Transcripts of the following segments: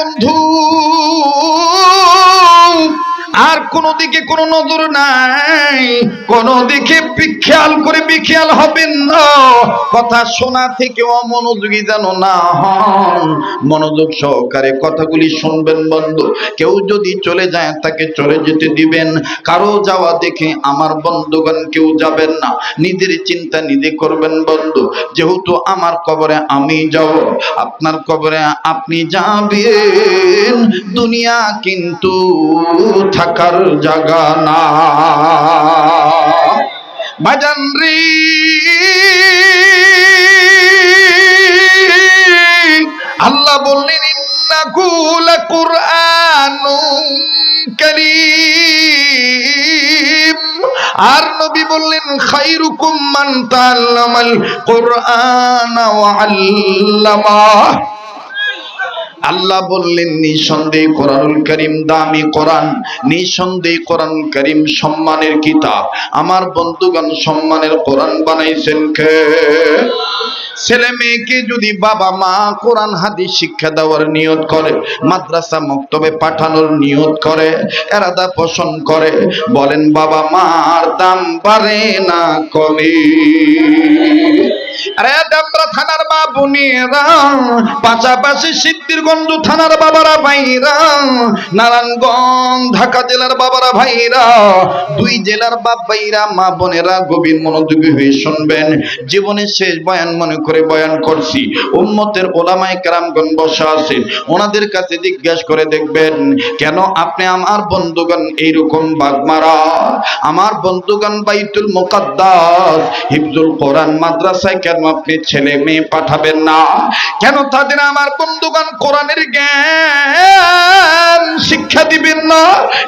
বন্ধু। দিকে কোনো নজর নাই। কোন দিকে বি- খেয়াল করে বিখেয়াল হবেন না। কথা শোনা থেকে অমনোযোগী যেন না হন। মনোযোগ সহকারে কথাগুলি শুনবেন বন্ধু। কেউ যদি চলে যায়, তাকে চলে যেতে দিবেন। কারও যাওয়া দেখে আমার বন্ধুগণ কেউ যাবেন না। নিজের চিন্তা নিজে করবেন বন্ধু। যেহেতু আমার কবরে আমি যাব, আপনার কবরে আপনি যাবেন। দুনিয়া কিন্তু থাকার জায়গা না বাজান রে। আল্লাহ বললেন ইন্নাকু লাকুরআনুন কারীম। আর নবী বললেন, খাইরুকুম মান তাআল্লামাল কুরআনা ওয়া আল্লামা। আল্লাহ বললেন, নিঃসন্দেহ কোরআনুল করিম দামি কোরআন, নিঃসন্দেহ কোরআন করিম সম্মানের কিতাব। আমার বন্ধুগণ সম্মানের কোরআন বানাইছেন কে? ছেলে মেয়েকে যদি বাবা মা কোরআন, হাদিস শিক্ষা দেওয়ার নিয়ত করে, মাদ্রাসা মক্তবে পাঠানোর নিয়ত করে, এরাদা পোষণ করে, বলেন, বাবা মার দাম বাড়ে না কমে। আরে ডাবরা থানার বোনেরা পাশাপাশি সিদ্ধিরগঞ্জ থানার বাবারা ভাইরা, নারায়ণগঞ্জ, ঢাকা জেলার বাবারা ভাইরা, দুই জেলার বাপ ভাইরা, মা বোনেরা গভীর মনোযোগী হয়ে শুনবেন। জীবনের শেষ বয়ান মনে করে বয়ান করছি। উম্মতের ওলামায়ে কেরামগণ বসা আছে ওনাদের কাছে জিজ্ঞাসা করে দেখবেন, কেন আপনি আমার বন্ধুগণ এইরকম বাগমারা আমার বন্ধুগণ বাইতুল মুকাদ্দাস, হিফজুল কোরআন মাদ্রাসায় কেন আপনি ছেলে মেয়ে পাঠাবেন না। কেন তাদের আমার বন্ধুগণ কোরআনের জ্ঞান শিক্ষা দিবেন না?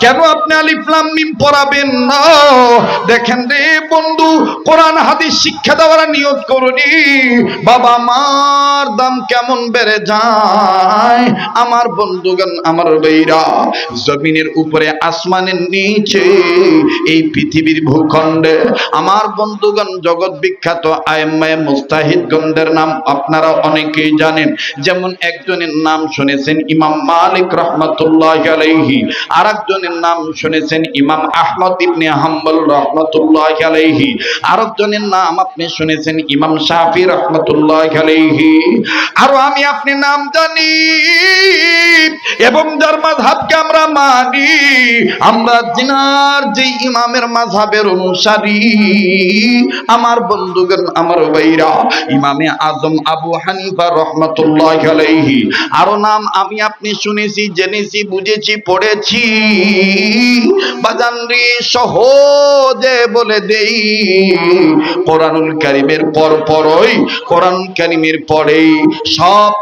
কেন আপনি আলিফ লাম মিম পড়াবেন না? দেখেন রে বন্ধু, কোরআন হাদিস শিক্ষা দেওয়ার নিয়ত করুনি। বাবা, মার দাম কেমন বেড়ে যায়? আমার বন্ধুগণ, আমার বৈরা জমিনের উপরে, আসমানের নিচে, এই পৃথিবীর ভূখণ্ডে, আমার বন্ধুগণ জগৎ বিখ্যাত আয়ম্মায় মুস্তাহিদগণদের নাম আপনারা অনেকেই জানেন। যেমন একজনের নাম শুনেছেন ইমাম মালিক রহমতুল্লাহ আলাইহি আর একজনের নাম শুনেছেন ইমাম আহমদ ইবনে হাম্বল রহমতুল্লাহ আলাইহি আর একজনের নাম আপনি শুনেছেন ইমাম শাফি রহমতুল্লাহ আলাইহি। আরও আমি আপনি নাম জানি, এবং যার মাঝহাবকে আমরা মানি, আমরা জিনার যে ইমামের মাঝহাবের অনুসারী, আমার বন্ধুগণ, আমার ভাইরা ইমামে আজম আবু হানিফা রহমতুল্লাহ আলাইহি। আরও নাম আমি আপনি শুনেছি, জেনেছি, বুঝেছি, পড়েছি। বাজান রে সহজে বলে দেই, কোরআনুল কারিমের পর পরই, কোরআন কারিমের পরেই সব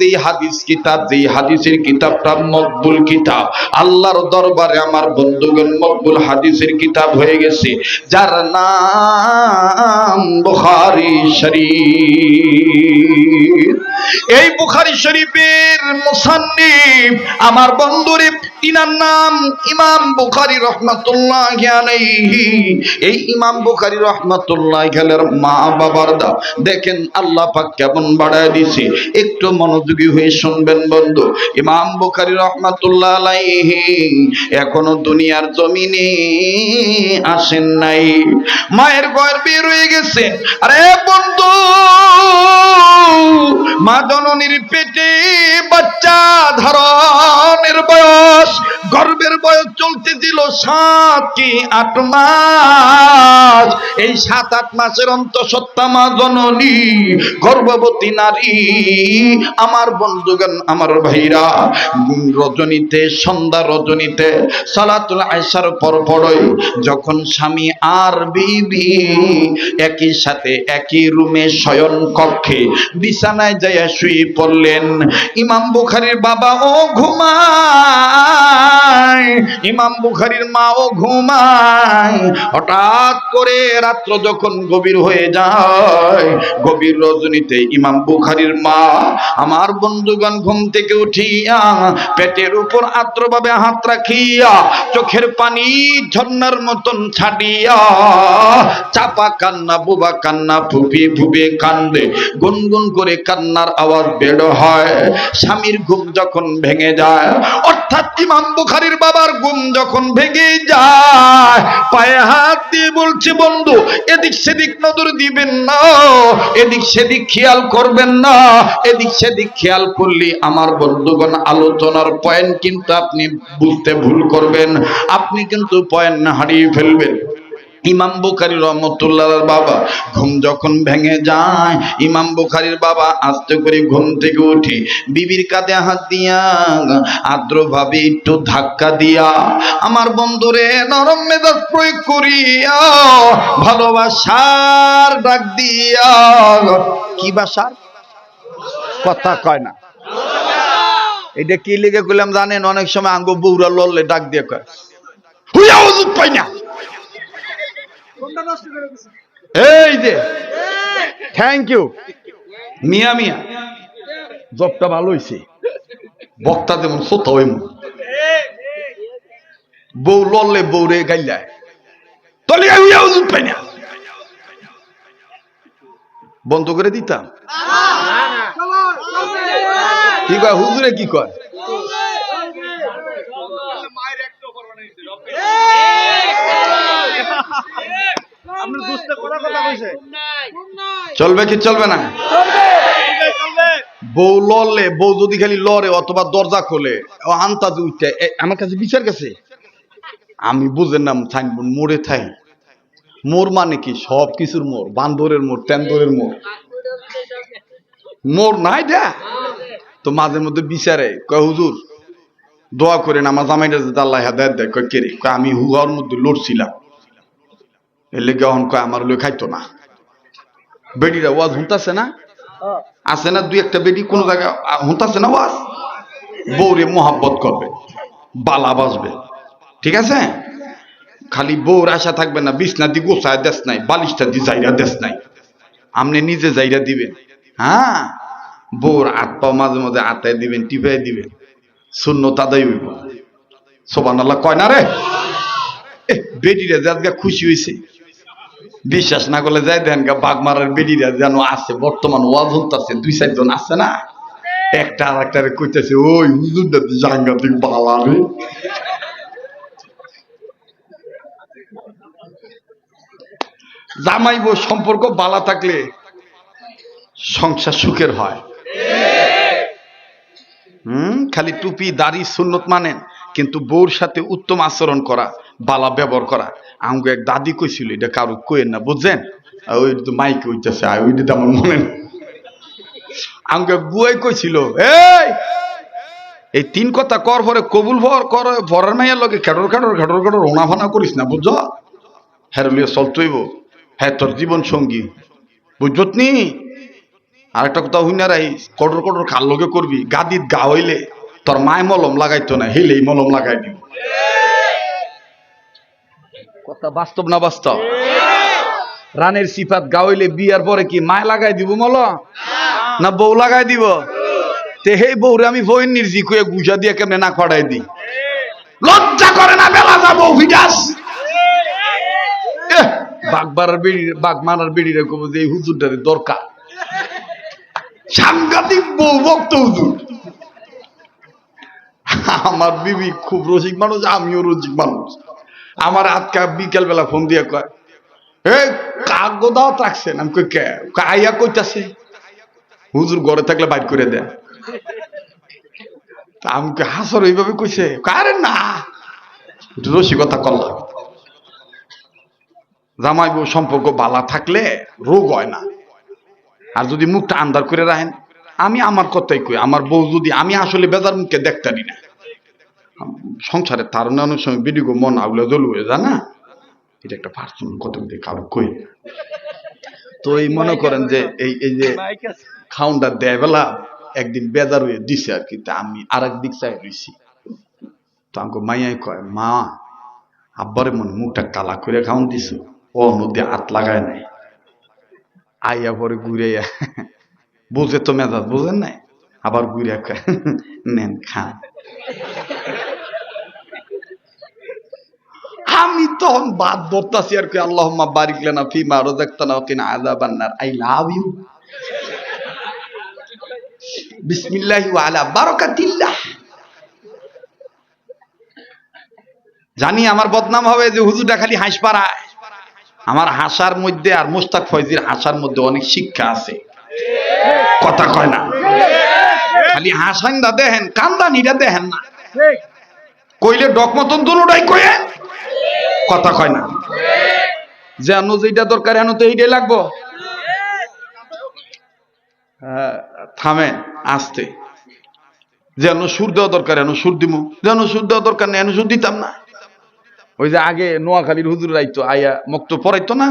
যেই হাদিস কিতাব, যেই হাদিসের কিতাবটা মকবুল কিতাব। আল্লাহর দরবারে আমার বন্ধুগণ মকবুল হাদিসের কিতাব হয়ে গেছে। যার নাম বুখারী শরীফ এই বুখারি শরীফের মুসান্নিফ, আমার বন্ধুরে তিনার নাম ইমাম বুখারি রহমাতুল্লাহ আলাইহি। এই ইমাম বুখারী রহমাতুল্লাহ আলাইহির মা বাবার দা দেখেন আল্লাহ পাক কেমন বাড়ায় দিছে। একটু মনোযোগী হয়ে শুনবেন বন্ধু। ইমাম বুখারী রহমাতুল্লাহ আলাইহি এখনও দুনিয়ার জমিনে আসেন নাই। মায়ের গয়ের বের হয়ে গেছে। আরে বন্ধু মা জননীর পেটে বাচ্চা ধারণের বয়স। গর্ভের বয়স চলতেছিল সাত কি আট মাস। এই সাত আট মাসের অন্তঃসত্ত্বা মা জননী, গর্ভবতী নারী, আমার বন্ধুগণ, আমার ভাইরা, রজনীতে, সন্ধ্যা রজনীতে, সালাতুল আয়সার পর পরই যখন স্বামী আর বিবি একই সাথে, একই রুমে শয়ন কক্ষে বিছানায় যাইয়া শুয়ে পড়লেন, ইমাম বুখারীর বাবা ও ঘুমায়। ঘুমায়, ইমাম বুখারির মাও ঘুমায়। হঠাৎ করে রাত্র যখন গভীর হয়ে যায়, গভীর রজনীতে ইমাম বুখারির মা আমার বন্ধুগণ ঘুম থেকে উঠিয়া পেটের উপর আত্রভাবে হাত রাখিয়া চোখের পানি ঝর্ণার মতন ছাড়িয়া চাপা কান্না, বুবা কান্না ফুপি ফুপে কান্দে, গুনগুন করে কান্নার আওয়াজ বের হয়। স্বামীর ঘুম যখন ভেঙে যায়, অর্থাৎ ইমাম বুখারির বাবার গুম যখন ভেঙে যায়, পায়ে হাত দিয়ে বলছে, বন্ধু, এদিক সেদিক নজর দিবেন না, এদিক সেদিক খেয়াল করবেন না, এদিক সেদিক খেয়াল করলে আমার বন্ধুগণ আলোচনার পয়েন্ট কিন্তু আপনি বুঝতে ভুল করবেন, আপনি কিন্তু পয়েন্ট হারিয়ে ফেলবেন। ইমাম বুখারি রহমতুল্লাহ বাবা, ঘুম যখন ভেঙে যায়, ইমাম বুখারির বাবা আস্তে করে ঘুম থেকে উঠে, বিবির কাঁধে হাত দিয়া আদ্রভাবে একটু ধাক্কা দিয়া, আমার বন্ধুরে, নরম মেজাজ প্রয়োগ করিয়া, ভালোবাসার ডাক দিয়া। কি বাসার কথা কয় না। এটা কি লিখে করলাম জানেন? অনেক সময় আঙ্গ বৌরা লড়লে ডাক দিয়ে কয়, হুইয়া পাই না এই যে। থ্যাংক ইউ মিয়া মিয়া। জবটা ভালো হয়েছে বক্তা যেমন সোতা হইম। বউ গাইলায় তলে হুইয়া ওজুদ পাই না। বন্ধ করে দিতাম। কি কয় হুজুরে কি কয় আপনার দুষ্টা কথা কথা কইছে চলবে কি চলবে না? বউ লড়লে বউ যদি খালি লড়ে অথবা দরজা খোলে ও আন্তাজে উঠে এ, আমার কাছে বিচার গেছে? আমি বুঝেন না সাইনবোর্ড মোড়ে থাই মোর মানে কি? সব কিছুর মোর বান্দরের মোর তেন্দরের মোর। মোর নাই দা। তো মাঝে মধ্যে বিচারে কয় হুজুর দোয়া করেন আমার জামাইটা যাতে আল্লাহ হেদায়ত দেয় কয় কেরে কয় আমি হুয়ার মধ্যে লড়ছিলাম। এর লেগে আমার লোক খাইতো না। বেডিরা ওয়াজ হুনতাছে না? আছে না দুই একটা বেডি? কোন জায়গায় হুনতাছে না ওয়াজ? বউরে মোহাব্বত করবে, বালা বাজবে। ঠিক আছে? খালি বউর আশা থাকবে না, বিছনা দি গোছায় দেশ নাই, বালিশটা দি যাইরা দেশ নাই। আপনি নিজে যাইরা দিবেন। হ্যাঁ? বউর হাত পা মাঝে মাঝে আতায় দিবেন টিপাই দিবেন। শূন্য তাদাই হইব। সোবান আল্লাহ কয় না রে? বেডিরা যে আজকে খুশি হয়েছে বিশ্বাস না করলে যাই দেন গা বাগমারার বেডিরা যেন আছে। বর্তমান ওয়াজ হতাছে দুই চারজন আছে না? একটা আর একটা কইতেছে, ওই হুজুরটা সাংঘাতিক বালা জামাই বউ সম্পর্ক বালা থাকলে সংসার সুখের হয়। হুম? খালি টুপি, দাড়ি, সুন্নত মানেন, কিন্তু বউর সাথে উত্তম আচরণ করা, বালা ব্যবহার করা। আমাকে এক দাদি কইছিল, এটা কারও কইেন না বুঝছেন? ওই তো মাইকে উঠতেছে ওইটা তো আমার মনে। আমাকে বুয়াই কইছিল, এই এই তিন কথা কর পরে, কবুল ভর কর, ভরার মাইয়ার লগে খেটর খেটর খেটর খেটর ওনা ফানা করিস না, বুঝছ? হ্যাঁ লিয়ে চলতইব হ্যাঁ তোর জীবন সঙ্গী। বুঝত নি? আর একটা কথা হই না রাই কটর কটর খাল লগে করবি, গাদিত গা হইলে তোর মায় মলম লাগাইতো না, হেলেই মলম লাগাই দিব। কথা বাস্তব না বাস্তব? রানের সিফাত গা হইলে বিয়ার পরে কি মায় লাগাই দিব মলম না বউ লাগাই দিব? তে হেই বউরে আমি বই নির্জি কয়ে গুজা দিয়ে কেমনে না খড়াই দিই? লজ্জা করে না বেলা যাব ভিডাস এহ, বাগবারার বেড়ি বাঘ মারার বেড়িরে কব যে হুজুরটারে দরকার। সাংঘাতিক বউ ভক্ত হুজুর। আমার বিবি খুব রসিক মানুষ আমিও রসিক মানুষ। আমার আজকে বিকেল বেলা ফোন দিয়ে কয় এই কাগো দাও রাখছেন আমি কই কে? আইয়া কইতাছে। হুজুর ঘরে থাকলে বাইর করে দেন। আমাকে হাসর এইভাবে কইছে? কয়, আরে না। রসিকতা করলাম। জামাই বউ সম্পর্ক বালা থাকলে রোগ হয় না। আর যদি মুখটা আন্দার করে রাখেন আমি আমার কথাই কই আমার বউ যদি আমি আসলে বেজার মুখে দেখতারি না। সংসারে তার অনেক সময় বিডিগো মন আউলে দল হয়ে যায় না? এটা একটা পার্সোনাল কথা দিয়ে কারও কই। তো এই মনে করেন যে এই এই যে মাইক আছে খাউন্ডা দেয় বেলা একদিন বেজার হয়ে দিছে আর কি আমি আর দিক চাই রইছি। তো আমাকে মাইয়াই কয়, মা, আব্বারে মনে মুখটা কালা করে খাওয়ান দিছ, ও নদী হাত লাগায় নাই। আইয়া পরে ঘুরে বুঝে তো মেজাজ, বুঝেন নাই? আবার ঘুরে নেন, খান। আমি তখন বাদ ধরতাছি আর কি আল্লাহ বারিক লেনা ফিমা রোজাক্তানা কিনা আযাবান্নার আই লাভ ইউ বিসমিল্লাহি আলা বারাকাতিল্লাহ। জানি আমার বদনাম হবে যে হুজুরটা খালি হাঁস আমার হাসার মধ্যে আর মুস্তাক ফয়জির হাসার মধ্যে অনেক শিক্ষা আছে। কথা কয় না। খালি হাসান দা দেখেন কান্দানিটা দেখেন না। কইলে ডকমতন দুটাই কয়ে কথা কয় না। যেন যেটা দরকার এন তো এইটাই লাগবো। হ্যাঁ, থামেন আসতে। যেন সুর দেওয়া দরকার এন সুর দিমু। যেন সুর দেওয়া দরকার নেই এন সুর দিতাম না। ওই যে আগে নোয়াখালীর হুজুর আইতো আইয়া মক্ত পড়াইতো না?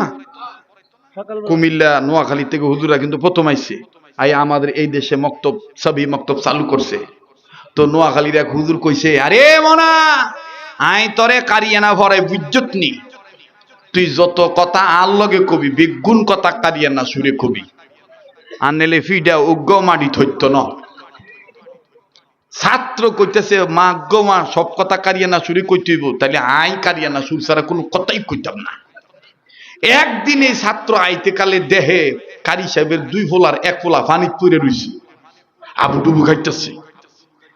কুমিল্লা নোয়াখালী থেকে হুজুরা কিন্তু প্রথম আইছে। আইয়া আমাদের এই দেশে মক্তব সবই মক্তব চালু করছে। তো নোয়াখালীর এক হুজুর কইছে আরে মনা আই তরে কারিয়ানা ভরাই বুঝত নি। তুই যত কথা আর লগে কবি বেগুন কথা কারিয়ানা সুরে কবি। আনলে ফিডা উগ্র মাটি থইত ন। ছাত্র কইতেছে, মা গো, মা, সব কথা কারিয়ানা সুরে কইতেইব। তাহলে আই কারিয়ানা সুর ছাড়া কোনো কথাই কইতাম না। একদিন এই ছাত্র আইতে কালে দেহে কারি সাহেবের দুই ফোলার এক ফোলা পানি পরে রইছে। আবু ডুবু খাইতেছে।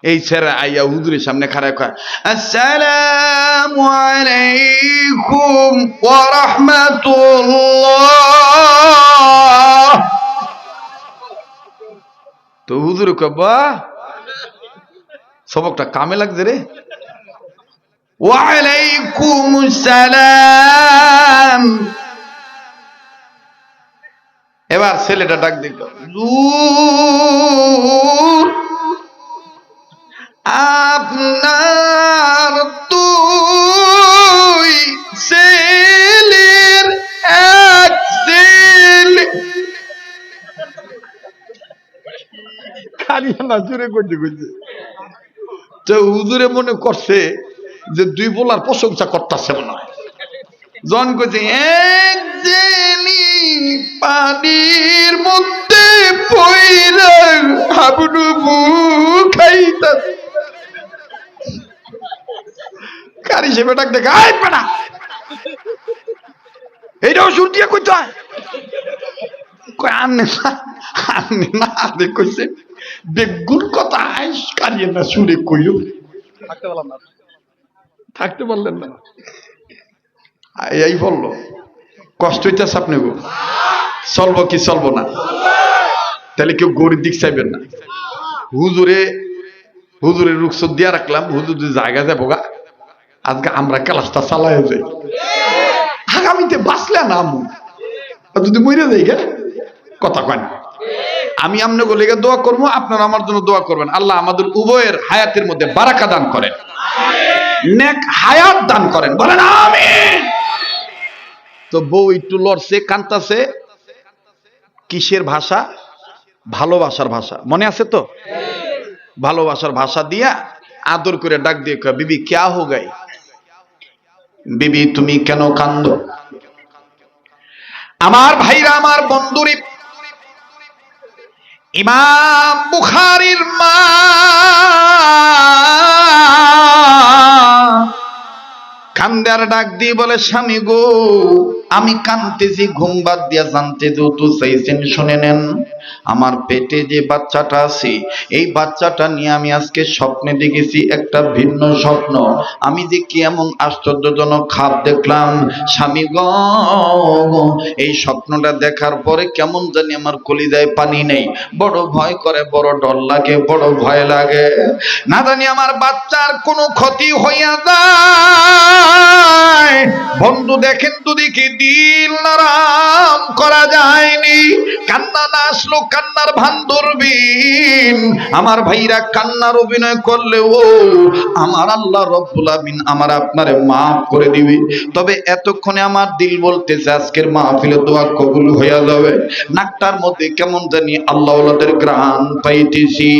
এই ছেড়ে আইয়া হুজুরের সামনে খাড়ায় কয় আসসালামু আলাইকুম ওয়া রাহমাতুল্লাহ। তো হুজুর কয় বাহ সবকটা কামে লাগছে রে। ওয়ালাইকুম সালাম এবার ছেলেটা ডাক দিল "হুজুর, আপনার তুই ছেলের এক ছেলে কারিয়ানা জুড়ে করতে করতে। তো হুজুরে মনে করছে যে দুই বলার প্রশংসা করতেছে মনে হয়। জন কইছে এক জেনি পানির মধ্যে পইরা হাবুডুবু খাইতা কারি সে বেটাক দেখে আয় বেটা! এইটাও সুর দিয়ে কইতে হয়। কয় আনে না আনে না আদে কইছে বেগুন কথা আইস কারিয়ে না সুরে কইল থাকতে পারলাম না। থাকতে পারলেন না। এই বলল কষ্ট হইতেছে আপনি গো। চলবো কি চলবো না। তাহলে কেউ গরিব দিক চাইবেন না। হুজুরে হুজুরের রুকসত দিয়া রাখলাম হুজুর যদি জায়গা যাব গা আজকে আমরা ক্লাসটা চালাই যাই আগামীতে বাঁচলে না আমু? যদি মরে যাই গে, কথা কয় না। আমি আপনাকে লেগে দোয়া করব, আপনারা আমার জন্য দোয়া করবেন। আল্লাহ আমাদের উভয়ের হায়াতের মধ্যে বারাকা দান করেন। নেক হায়াত দান করেন। বলেন, আমিন। তো বউ একটু লড়ছে, কান্তাছে। কিসের ভাষা? ভালোবাসার ভাষা। মনে আছে তো? ভালোবাসার ভাষা দিয়া আদর করে ডাক দিয়ে বিবি, ক্যা হো গাই? বিবি, তুমি কেন কান্দ আমার ভাইরা, আমার বন্ধুরি। ইমাম বুখারির মা। কান্দার ডাক দিয়ে বলে, স্বামী গো, আমি কানতেছি ঘুম বাদ দিয়া জানতে যেহেতু চাইছেন শুনে নেন। আমার পেটে যে বাচ্চাটা আছে, এই বাচ্চাটা নিয়ে আমি আজকে স্বপ্নে দেখেছি একটা ভিন্ন স্বপ্ন। আমি যে কি এমন আশ্চর্যজনক খাপ দেখলাম, স্বামী গ এই স্বপ্নটা দেখার পরে কেমন জানি আমার কলিজায় পানি নেই। বড় ভয় করে, বড় ডর লাগে, বড় ভয় লাগে। না জানি আমার বাচ্চার কোনো ক্ষতি হইয়া যায়। বন্ধু দেখেন তো দেখি, দিল নারাম করা যায়নি। কান্না না আসলো জন্য কান্নার ভান ধরবেন আমার ভাইরা কান্নার অভিনয় করলেও আমার আল্লাহ রব্বুল আমিন আমার আপনারে মাফ করে দিবে। তবে এতক্ষণে আমার দিল বলতেছে, আজকের মাহফিলে দোয়া কবুল হইয়া যাবে। নাকটার মধ্যে কেমন জানি আল্লাহ গ্রাণ পাইতেছি।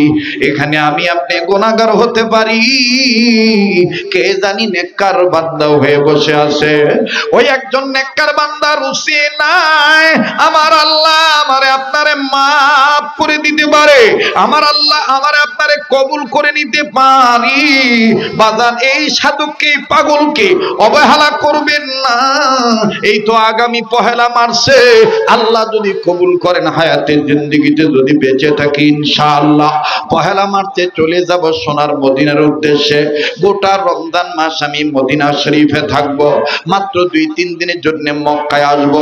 এখানে আমি আপনি গোনাগার হতে পারি। কে জানি নেককার বান্দা হয়ে বসে আছে। ওই একজন নেককার বান্দা রুসি নাই আমার আল্লাহ আমারে আপনারে মাফ করে দিতে পারে। আমার আল্লাহ আমারে আপনারে কবুল করে নিতে পারি। বাজার এই সাধককে পাগলকে অবহেলা করবেন না। এই তো আগামী পহেলা মার্চে আল্লাহ যদি কবুল করেন হায়াতের জিন্দগিতে যদি বেঁচে থাকি ইনশাআল্লাহ। পহেলা মার্চে চলে যাব সোনার মদিনার উদ্দেশ্যে। গোটা রমজান মাস আমি মদিনা শরীফে থাকব। মাত্র দুই তিন দিনের জন্য মক্কায় আসব।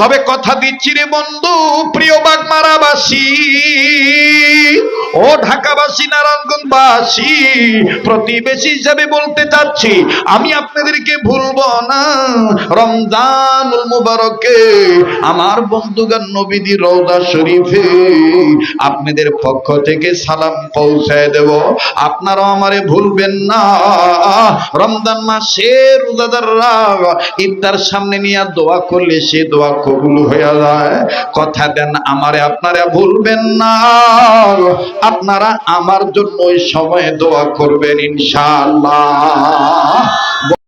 তবে কথা দিচ্ছি রে বন্ধু, প্রিয় বাগমারাবাসী ও ঢাকাবাসী, নারায়ণগঞ্জবাসী, প্রতিবেশী হিসাবে বলতে চাচ্ছি, আমি আপনাদেরকে ভুলবো না। মুবারকে আমার বন্ধুগান নবীদি শরীফে আপনাদের পক্ষ থেকে সালাম পৌঁছায় দেব। আপনারাও আমারে ভুলবেন না। রমজান মাসে রোজাদাররা ইফতার সামনে নিয়ে দোয়া করলে সে দোয়া কবুল হয়ে যায়। কথা দেন আমারে আপনারা ভুলবেন না। আপনারা আমার জন্য ওই সময়ে দোয়া করবেন ইনশাআল্লাহ।